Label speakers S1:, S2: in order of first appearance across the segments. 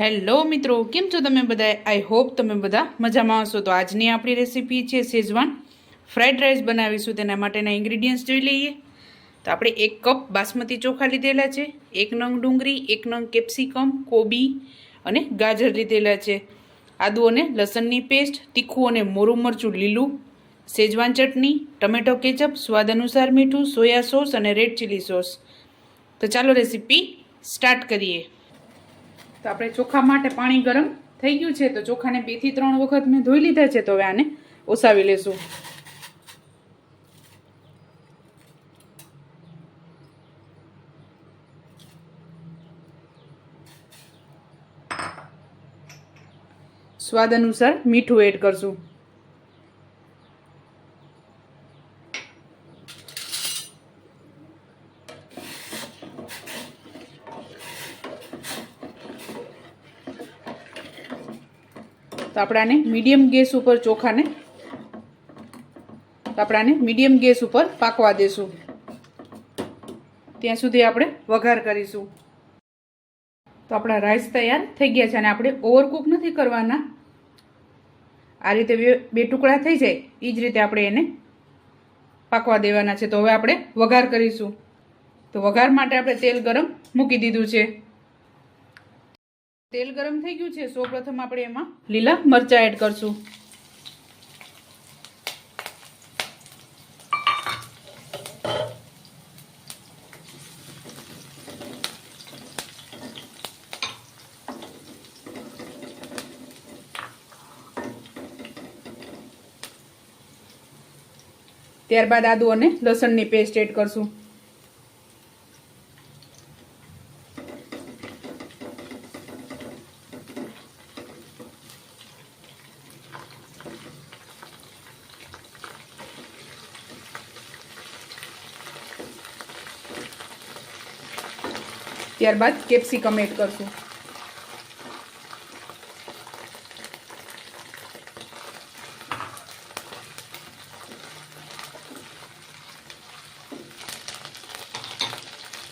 S1: Hello મિત્રો, કેમ છો તમે બધા આઈ હોપ તમે બધા મજામાં હશો. તો આજની આપણી રેસીપી છે શેઝવાન. ફ્રાઈડ રાઈસ બનાવીશું, તેના માટેના ઇન્ગ્રીડિયન્ટ્સ જોઈ લઈએ. તો આપણે એક કપ બાસમતી ચોખા લીધેલા છે, એક નંગ ડુંગળી, એક નંગ કેપ્સિકમ, કોબી અને ગાજર લીધેલા છે. આદુ અને લસણની પેસ્ટ, તીખું અને મોરું મરચું લીલું શેજવાન ચટણી, ટમેટો કેચઅપ સ્વાદ અનુસાર મીઠું, સોયા સોસ અને રેડ ચીલી સોસ તો ચાલો રેસીપી સ્ટાર્ટ કરીએ. તો આપણે ચોખા માટે પાણી ગરમ થઈ ગયું છે, તો ચોખાને બેથી ત્રણ વખત મેં ધોઈ લીધા છે, તો હવે આને ઓસાવી લેશું. સ્વાદ અનુસાર મીઠું એડ કરશું. તો આપણે આને મીડિયમ ગેસ ઉપર ચોખાને તો આપણે આને મીડિયમ ગેસ ઉપર પાકવા દેશું. ત્યાં સુધી આપણે વઘાર કરીશું. તો આપણા રાઈસ તૈયાર થઈ ગયા છે અને આપણે ઓવરકુક નથી કરવાના. આ રીતે બે ટુકડા થઈ જાય એ જ રીતે આપણે એને પાકવા દેવાના છે. તો હવે આપણે વઘાર કરીશું. તો વઘાર માટે આપણે તેલ ગરમ મૂકી દીધું છે. તેલ ગરમ થઈ ગયું છે, સૌ પ્રથમ આપણે એમાં લીલા મરચાં એડ કરશું. ત્યારબાદ આદુ અને લસણની પેસ્ટ એડ કરશું. ત્યારબાદ કેપ્સિકમ એડ કરશું.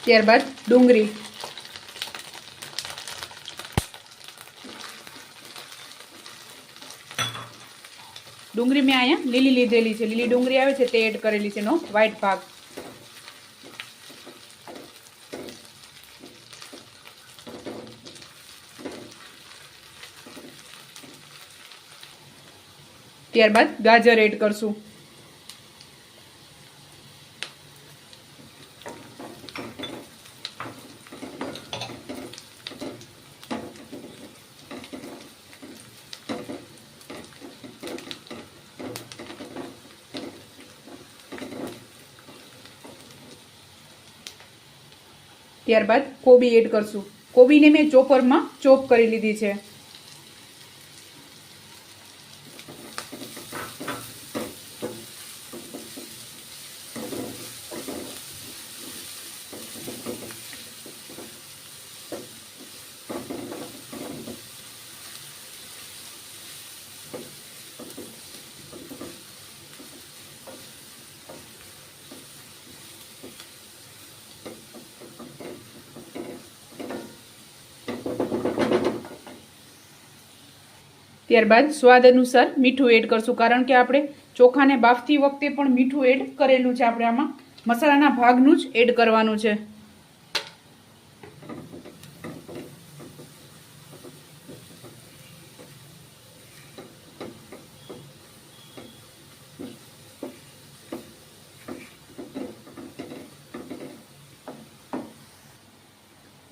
S1: ત્યારબાદ ડુંગળી. ડુંગળી મેં અહીંયા લીલી લીધેલી છે. લીલી ડુંગળી આવે છે તે એડ કરેલી છે એનો વ્હાઈટ ભાગ. ત્યારબાદ ગાજર એડ કરશું. ત્યારબાદ કોબી એડ કરશું. કોબીને મેં ચોપરમાં ચોપ કરી લીધી છે. ત્યારબાદ સ્વાદ અનુસાર મીઠું એડ કરશું. કારણ કે આપણે ચોખાને બાફતી વખતે પણ મીઠું એડ કરેલું છે. આપણે આમાં મસાલાના ભાગનું જ એડ કરવાનું છે.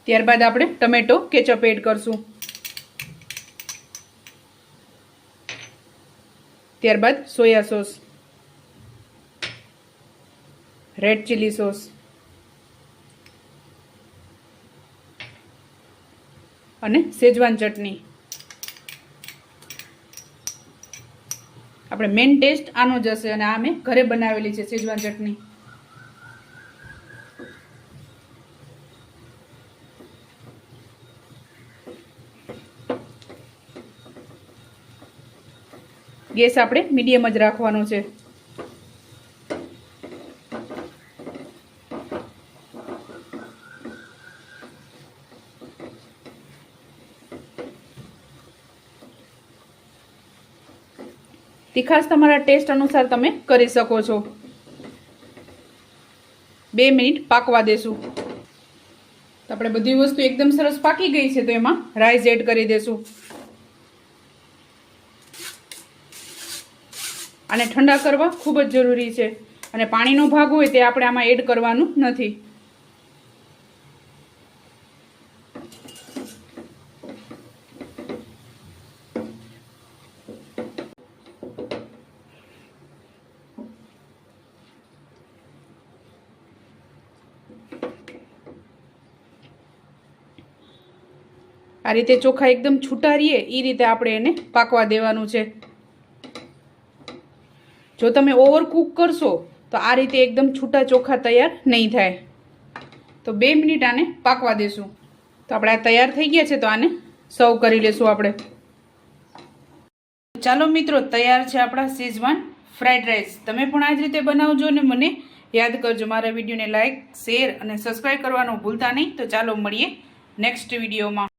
S1: ત્યારબાદ આપણે ટમેટો કેચઅપ એડ કરશું. ત્યારબાદ soya sauce, red chilli sauce, અને સેજવાન ચટણી. આપણે મેઇન ટેસ્ટ આનો જ હશે અને આ મેં ઘરે બનાવેલી છે સેજવાન ચટણી. ગેસ આપણે મીડિયમ જ રાખવાનો છે. તીખાશ તમારા ટેસ્ટ અનુસાર તમે કરી શકો છો. બે મિનિટ પાકવા દેશું. તો આપણે બધી વસ્તુ એકદમ સરસ પાકી ગઈ છે, તો એમાં રાઈસ એડ કરી દેશું. આને ઠંડા કરવા ખૂબ જ જરૂરી છે. અને પાણીનો ભાગ હોય તે આપણે આમાં એડ કરવાનું નથી. આ રીતે ચોખા એકદમ છૂટા રહીએ એ રીતે આપણે એને પાકવા દેવાનું છે. જો તમે ઓવરકૂક કરશો, તો આ રીતે એકદમ છૂટા ચોખા તૈયાર નહીં થાય. તો બે મિનિટ આને પાકવા દેશું. તો આપણે આ તૈયાર થઈ ગયા છે, તો આને સર્વ કરી લેશું આપણે. ચાલો મિત્રો, તૈયાર છે આપણા શેઝવાન ફ્રાઈડ રાઈસ તમે પણ આ જ રીતે બનાવજો ને મને યાદ કરજો. મારા વિડીયોને લાઇક શેર અને સબસ્ક્રાઈબ કરવાનું ભૂલતા નહીં. તો ચાલો મળીએ નેક્સ્ટ વિડીયોમાં.